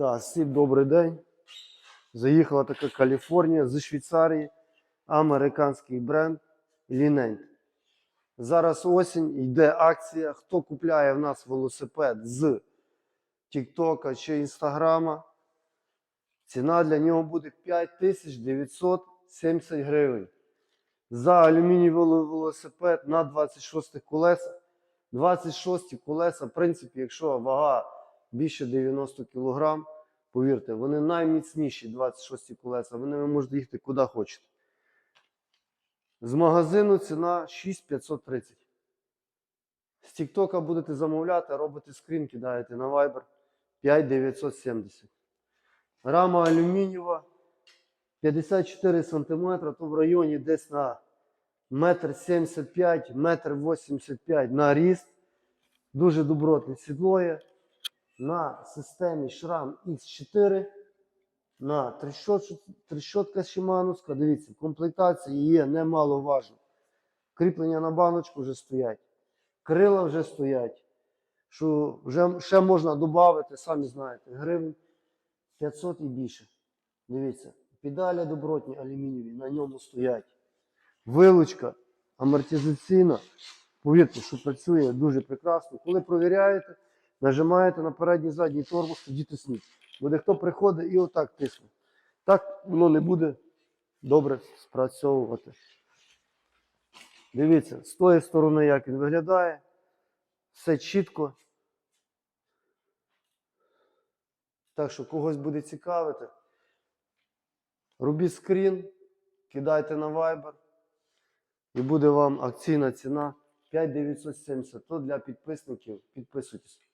Так, всім добрий день. Заїхала така Каліфорнія з Швейцарії, американський бренд Linent. Зараз осінь, йде акція. Хто купляє в нас велосипед з TikTok чи Інстаграма, ціна для нього буде 5970 гривень. За алюмінієвий велосипед на 26 колесах. 26 колеса, в принципі, якщо вага більше 90 кг, повірте, вони найміцніші 26 колеса. Ви ними можете їхати куди хочете. З магазину ціна 6530. З Тіктока будете замовляти, робите скрін, кидаєте на Viber 5970. Рама алюмінієва 54 см, то в районі десь на метр 75, метр 85 на ріст. Дуже добротне сідло є. На системі Шрам X4. На трещот- трещотка Шимановська. Дивіться, комплектації є немаловажно. Кріплення на баночку вже стоять. Крила вже стоять. Що вже ще можна додати, самі знаєте, гривень 500 і більше. Дивіться, педалі добротні алюмінієві, на ньому стоять. Вилучка амортизаційна. Повірте, що працює дуже прекрасно. Коли провіряєте, нажимаєте на передній задній тормоз, тоді тисніть. Буде хто приходить і отак тисне. Так воно не буде добре спрацьовувати. Дивіться, з тої сторони, як він виглядає. Все чітко. Так що когось буде цікавити. Робіть скрін, кидайте на Viber. І буде вам акційна ціна 5970. То для підписників. Підписуйтесь.